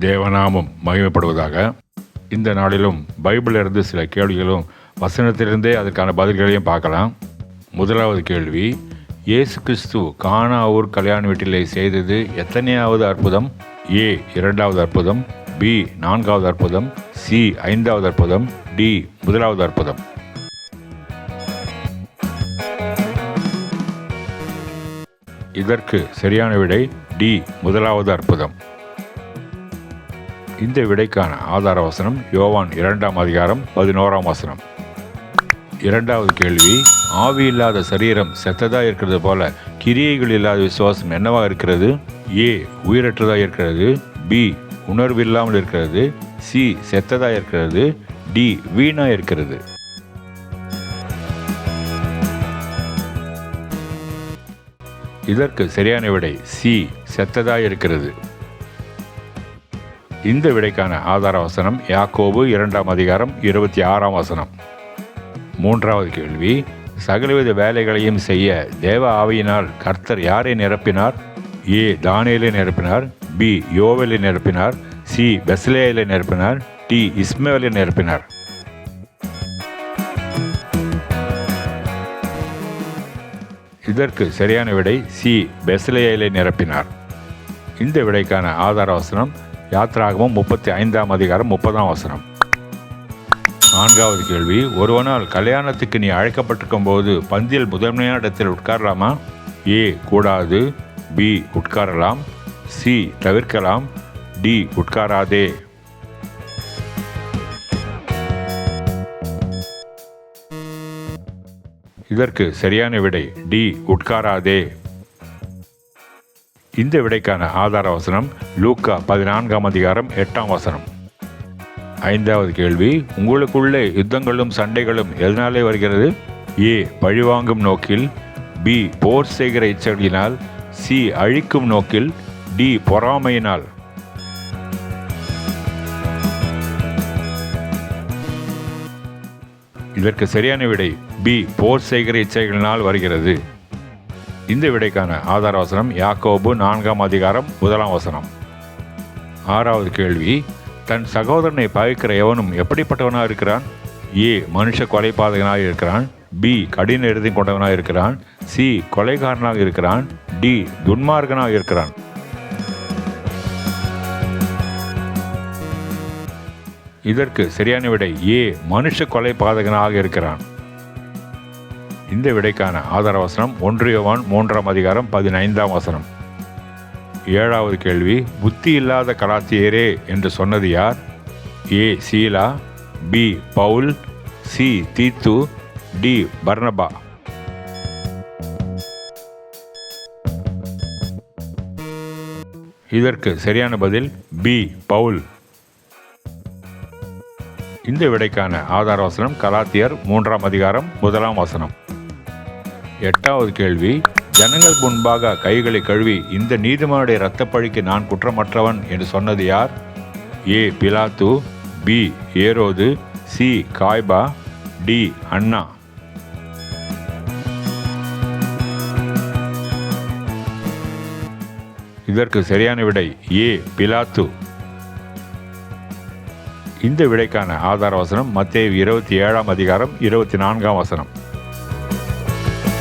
தேவநாமம் மகிமைப்படுவதாக. இந்த நாளிலும் பைபிளிலிருந்து சில கேள்விகளும் வசனத்திலிருந்தே அதற்கான பதில்களையும் பார்க்கலாம். முதலாவது கேள்வி இயேசு கிறிஸ்து கானாவூர் கல்யாண வீட்டிலே செய்தது எத்தனையாவது அற்புதம்? ஏ இரண்டாவது அற்புதம் பி நான்காவது அற்புதம் சி ஐந்தாவது அற்புதம் டி முதலாவது அற்புதம். இதற்கு சரியான விடை டி முதலாவது அற்புதம். இந்த விடைக்கான ஆதார வசனம் யோவான் இரண்டாம் அதிகாரம் பதினோராம் வசனம். இரண்டாவது கேள்வி ஆவி இல்லாத சரீரம் செத்ததாக இருக்கிறது போல கிரியைகள் இல்லாத விசுவாசம் என்னவாக இருக்கிறது? ஏ உயிரற்றதாக இருக்கிறது. பி உணர்வு இல்லாமல் இருக்கிறது. சி செத்ததாக இருக்கிறது. டி வீணாக இருக்கிறது. இதற்கு சரியான விடை சி செத்ததாக இருக்கிறது. இந்த விடைக்கான ஆதார வசனம் யாக்கோபு இரண்டாம் அதிகாரம் இருபத்தி ஆறாம் வசனம். மூன்றாவது கேள்வி சகலவித வேலைகளையும் செய்ய தேவ ஆவியினால் கர்த்தர் யாரை நிரப்பினார்? ஏ தானியலை நிரப்பினார். பி யோவலை நிரப்பினார். சி பெஸ்லேயலை நிரப்பினார். டி இஸ்மேலை நிரப்பினார். இதற்கு சரியான விடை சி பெஸ்லேயலை நிரப்பினார். இந்த விடைக்கான ஆதார வசனம் யாத்ராகமம் முப்பத்தி ஐந்தாம் அதிகாரம் முப்பதாம் வசனம். நான்காவது கேள்வி ஒருவனால் கல்யாணத்துக்கு நீ அழைக்கப்பட்டிருக்கும் போது பந்தியில் முதன்மையான இடத்தில் உட்காரலாமா? ஏ கூடாது. பி உட்காரலாம். சி தவிர்க்கலாம். டி உட்காராதே. இதற்கு சரியான விடை டி உட்காராதே. இந்த விடைக்கான ஆதார வசனம் லூக்கா பதினான்காம் அதிகாரம் எட்டாம் வசனம். ஐந்தாவது கேள்வி உங்களுக்குள்ளே யுத்தங்களும் சண்டைகளும் எதனாலே வருகிறது? ஏ பழிவாங்கும் நோக்கில் பி போர் செய்கிற இச்சையினால் சி அழிக்கும் நோக்கில் டி பொறாமையினால். இதற்கு சரியான விடை பி போர் செய்கிற இச்சைகளினால் வருகிறது. இந்த விடைக்கான ஆதார வசனம் யாக்கோபு நான்காம் அதிகாரம் முதலாம் வசனம். ஆறாவது கேள்வி தன் சகோதரனை பகைக்கிற எவனும் எப்படிப்பட்டவனாக இருக்கிறான்? ஏ மனுஷ கொலைபாதகனாக இருக்கிறான். பி கடின எழுதி கொண்டவனாக இருக்கிறான். சி கொலைகாரனாக இருக்கிறான். டி துன்மார்கனாக இருக்கிறான். இதற்கு சரியான விடை ஏ மனுஷ கொலை பாதகனாக இருக்கிறான். இந்த விடைக்கான ஆதார வசனம் ஒன்றியவான் மூன்றாம் அதிகாரம் பதினைந்தாம் வசனம். ஏழாவது கேள்வி புத்தி இல்லாத கலாத்தியரே என்று சொன்னது யார்? ஏ சீலா பி பவுல் சி தீத்து டி பர்னபா. இதற்கு சரியான பதில் பி பவுல். இந்த விடைக்கான ஆதார வசனம் கலாத்தியர் மூன்றாம் அதிகாரம் முதலாம் வசனம். எட்டாவது கேள்வி ஜனங்கள் முன்பாக கைகளை கழுவி இந்த நீதிமானுடைய இரத்தப்பழிக்கு நான் குற்றமற்றவன் என்று சொன்னது யார்? ஏ. பிலாத்து பி. ஏரோது சி. காய்பா டி. அண்ணா. இதற்கு சரியான விடை ஏ. பிலாத்து. இந்த விடைக்கான ஆதார வசனம் மத்திய இருபத்தி ஏழாம் அதிகாரம் இருபத்தி நான்காம் வசனம்.